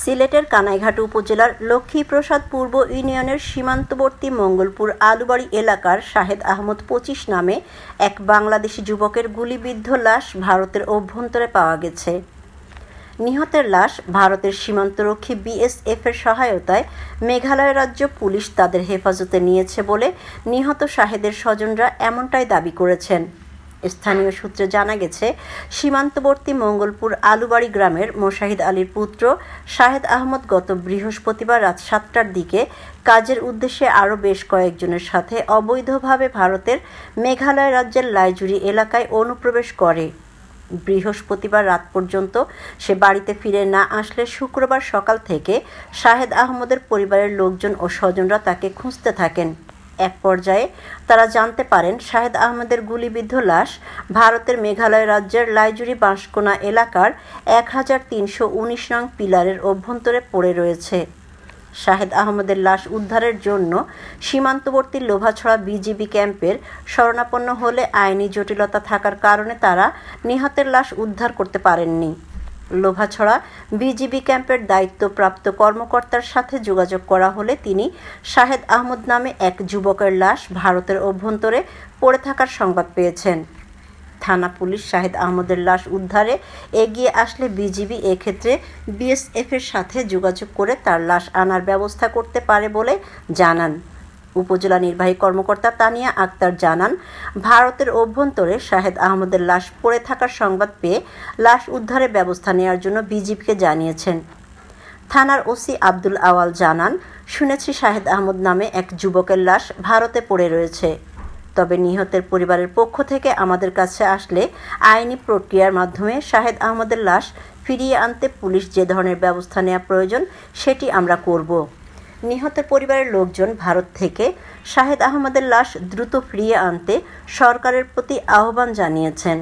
সিলেটের কানাইঘাট উপজেলার লক্ষ্মীপ্রসাদ পূর্ব ইউনিয়নের সীমান্তবর্তী মঙ্গলপুর আলুবাড়ি এলাকার শাহেদ আহমদ পঁচিশ নামে এক বাংলাদেশি যুবকের গুলিবিদ্ধ লাশ ভারতের অভ্যন্তরে পাওয়া গেছে। নিহতের লাশ ভারতের সীমান্তরক্ষী বিএসএফ এর সহায়তায় মেঘালয় রাজ্য পুলিশ তাদের হেফাজতে নিয়েছে বলে নিহত শাহেদের স্বজনরা এমনটাই দাবি করেছেন। স্থানীয় সূত্রে জানা গেছে, সীমান্তবর্তী মঙ্গলপুর আলুবাড়ি গ্রামের মোশাহিদ আলীর পুত্র শাহেদ আহমদ গত বৃহস্পতিবার রাত সাতটার দিকে কাজের উদ্দেশ্যে আরও বেশ কয়েকজনের সাথে অবৈধভাবে ভারতের মেঘালয় রাজ্যের লাইজুরি এলাকায় অনুপ্রবেশ করে। বৃহস্পতিবার রাত পর্যন্ত সে বাড়িতে ফিরে না আসলে শুক্রবার সকাল থেকে শাহেদ আহমদের পরিবারের লোকজন ও স্বজনরা তাকে খুঁজতে থাকেন। এক পর্যায়ে তারা জানতে পারেন, শাহেদ আহমেদের গুলিবিদ্ধ লাশ ভারতের মেঘালয় রাজ্যের লাইজুরি বাঁশকোনা এলাকার এক হাজার তিনশো উনিশ নং পিলারের অভ্যন্তরে পড়ে রয়েছে। শাহেদ আহমদের লাশ উদ্ধারের জন্য সীমান্তবর্তী লোভাছড়া বিজিবি ক্যাম্পের শরণাপন্ন হলে আইনি জটিলতা থাকার কারণে তারা নিহতের লাশ উদ্ধার করতে পারেননি। লোভাছড়া বিজিবি ক্যাম্পের দায়িত্বপ্রাপ্ত কর্মকর্তার সাথে যোগাযোগ করা হলে তিনি শাহেদ আহমদ নামে এক যুবকের লাশ ভারতের অভ্যন্তরে পড়ে থাকার সংবাদ পেয়েছেন। থানা পুলিশ শাহেদ আহমদের লাশ উদ্ধারে এগিয়ে আসলে বিজিবি এক্ষেত্রে বিএসএফের সাথে যোগাযোগ করে তার লাশ আনার ব্যবস্থা করতে পারে বলে জানান। উপজেলা নির্বাহী কর্মকর্তা তানিয়া আক্তার জানান, ভারতের অভ্যন্তরে শাহেদ আহমদের লাশ পড়ে থাকার সংবাদ পেয়ে লাশ উদ্ধারের ব্যবস্থা নেওয়ার জন্য বিজিবিকে জানিয়েছেন। থানার ওসি আব্দুল আওয়াল জানান, শুনেছি শাহেদ আহমদ নামে এক যুবকের লাশ ভারতে পড়ে রয়েছে। তবে নিহতের পরিবারের পক্ষ থেকে আমাদের কাছে আসলে আইনি প্রক্রিয়ার মাধ্যমে শাহেদ আহমদের লাশ ফিরিয়ে আনতে পুলিশ যে ধরনের ব্যবস্থা নেওয়া প্রয়োজন, সেটি আমরা করব। নিহতের পরিবারের লোকজন ভারত থেকে শাহেদ আহমদের লাশ দ্রুত ফিরিয়ে আনতে সরকারের প্রতি আহ্বান জানিয়েছেন।